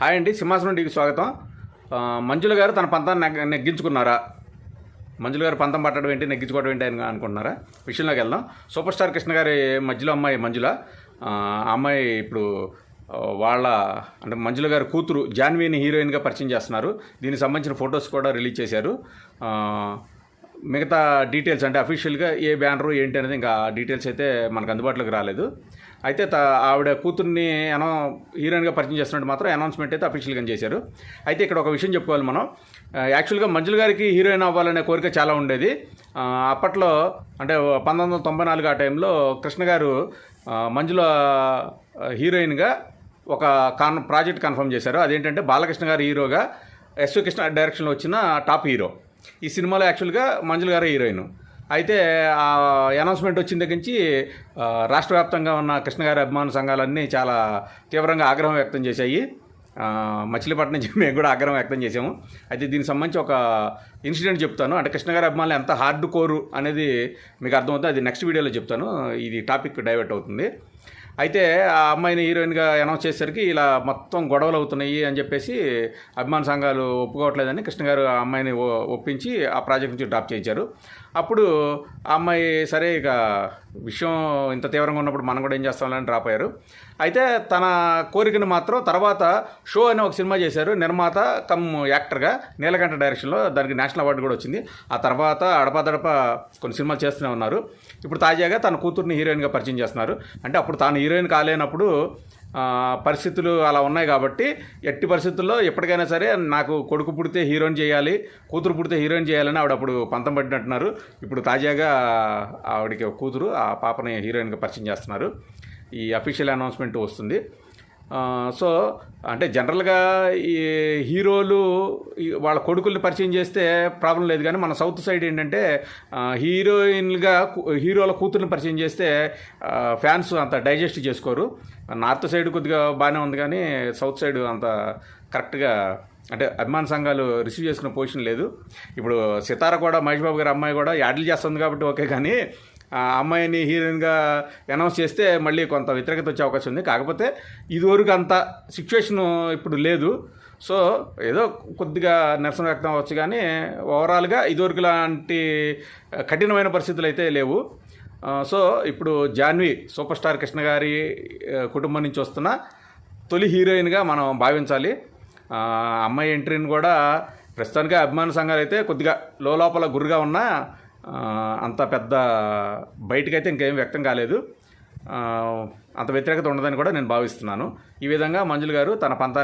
Hi అండి సింహాసనం TV స్వాగతం. మంజుల గారు తన పంతాన్ని నెగ్గించుకున్నారా? మంజుల గారు పంతం పట్టడం ఏంటి నెగ్గించుకోవడం ఏంటి అని అనుకుంటున్నారా? విషయంలోకి వెళ్దాం. సూపర్ స్టార్ కృష్ణ గారి మధ్యలో అమ్మాయి మంజుల. ఆ అమ్మాయి ఇప్పుడు వాళ్ళ అంటే మంజుల గారి కూతురు జాన్వీని హీరోయిన్గా పరిచయం చేస్తున్నారు. దీనికి సంబంధించిన ఫొటోస్ కూడా రిలీజ్ చేశారు. మిగతా డీటెయిల్స్ అంటే అఫీషియల్గా ఏ బ్యానరు ఏంటి అనేది ఇంకా డీటెయిల్స్ అయితే మనకు అందుబాటులోకి రాలేదు. అయితే త ఆవిడ కూతుర్ని అనో హీరోయిన్గా పరిచయం చేస్తున్నట్టు మాత్రం అనౌన్స్మెంట్ అయితే అఫీషియల్గా చేశారు. అయితే ఇక్కడ ఒక విషయం చెప్పుకోవాలి మనం. యాక్చువల్గా మంజుల గారికి హీరోయిన్ అవ్వాలనే కోరిక చాలా ఉండేది. అప్పట్లో అంటే పంతొమ్మిది వందల తొంభై నాలుగు ఆ టైంలో కృష్ణ గారు మంజుల హీరోయిన్గా ఒక కాన్ ప్రాజెక్ట్ కన్ఫర్మ్ చేశారు. అదేంటంటే బాలకృష్ణ గారు హీరోగా ఎస్వి కృష్ణ డైరెక్షన్లో వచ్చిన టాప్ హీరో. ఈ సినిమాలో యాక్చువల్గా మంజుల గారు హీరోయిన్. అయితే ఆ అనౌన్స్మెంట్ వచ్చిన దగ్గర నుంచి రాష్ట్ర వ్యాప్తంగా ఉన్న కృష్ణగారి అభిమాన సంఘాలన్నీ చాలా తీవ్రంగా ఆగ్రహం వ్యక్తం చేశాయి. మచిలీపట్నం నుంచి మేము కూడా ఆగ్రహం వ్యక్తం చేసాము అయితే దీనికి సంబంధించి ఒక ఇన్సిడెంట్ చెప్తాను. అంటే కృష్ణగారి అభిమానులు ఎంత హార్డ్ కోరు అనేది మీకు అర్థమవుతుంది. అది నెక్స్ట్ వీడియోలో చెప్తాను. ఇది టాపిక్ డైవర్ట్ అవుతుంది. అయితే ఆ అమ్మాయిని హీరోయిన్గా అనౌన్స్ చేసేసరికి ఇలా మొత్తం గొడవలు అవుతున్నాయి అని చెప్పేసి అభిమాన సంఘాలు ఒప్పుకోవట్లేదని కృష్ణ గారు ఆ అమ్మాయిని ఒప్పించి ఆ ప్రాజెక్ట్ నుంచి డ్రాప్ చేయించారు. అప్పుడు ఆ అమ్మాయి సరే ఇక విషయం ఇంత తీవ్రంగా ఉన్నప్పుడు మనం కూడా ఏం చేస్తామని డ్రాప్ అయ్యారు. అయితే తన కోరికను మాత్రం తర్వాత షో అనే ఒక సినిమా చేశారు. నిర్మాత కమ్ యాక్టర్గా నీలకంఠ డైరెక్షన్లో దానికి నేషనల్ అవార్డు కూడా వచ్చింది. ఆ తర్వాత అడపాదడప కొన్ని సినిమాలు చేస్తూనే ఉన్నారు. ఇప్పుడు తాజాగా తన కూతుర్ని హీరోయిన్గా పరిచయం చేస్తున్నారు. అంటే అప్పుడు తాను హీరోయిన్ కాలేనప్పుడు పరిస్థితులు అలా ఉన్నాయి కాబట్టి ఎట్టి పరిస్థితుల్లో ఎప్పటికైనా సరే నాకు కొడుకు పుడితే హీరోయిన్ చేయాలి కూతురు పుడితే హీరోయిన్ చేయాలని ఆవిడ అప్పుడు పంతం పట్టినట్టున్నారు. ఇప్పుడు తాజాగా ఆవిడకి కూతురు ఆ పాపని హీరోయిన్గా పరిచయం చేస్తున్నారు. ఈ అఫీషియల్ అనౌన్స్మెంట్ వస్తుంది. సో అంటే జనరల్గా ఈ హీరోలు వాళ్ళ కొడుకుల్ని పరిచయం చేస్తే ప్రాబ్లం లేదు. కానీ మన సౌత్ సైడ్ ఏంటంటే హీరోయిన్గా హీరోల కూతుర్ని పరిచయం చేస్తే ఫ్యాన్స్ అంత డైజెస్ట్ చేసుకోరు. నార్త్ సైడ్ కొద్దిగా బాగానే ఉంది కానీ సౌత్ సైడ్ అంత కరెక్ట్గా అంటే అభిమాన సంఘాలు రిసీవ్ చేసుకునే పొజిషన్ లేదు. ఇప్పుడు సితార కూడా మహేష్ బాబు గారి అమ్మాయి కూడా యాడ్లు చేస్తుంది కాబట్టి ఓకే కానీ ఆ అమ్మాయిని హీరోయిన్గా అనౌన్స్ చేస్తే మళ్ళీ కొంత వ్యతిరేకత వచ్చే అవకాశం ఉంది. కాకపోతే ఇదివరకు అంత సిచ్యువేషన్ ఇప్పుడు లేదు. సో ఏదో కొద్దిగా నిరసన వ్యక్తం అవ్వచ్చు కానీ ఓవరాల్గా ఇదివరకు లాంటి కఠినమైన పరిస్థితులు అయితే లేవు. సో ఇప్పుడు జాన్వి సూపర్ స్టార్ కృష్ణ గారి కుటుంబం నుంచి వస్తున్న తొలి హీరోయిన్గా మనం భావించాలి. అమ్మాయి ఎంట్రీని కూడా ప్రస్తుతానికి అభిమాన సంఘాలు అయితే కొద్దిగా లోపల గురుగా ఉన్న అంత పెద్ద బయటకైతే ఇంకేం వ్యక్తం కాలేదు. అంత వ్యతిరేకత ఉండదని కూడా నేను భావిస్తున్నాను. ఈ విధంగా మంజులు గారు తన పంతాన్ని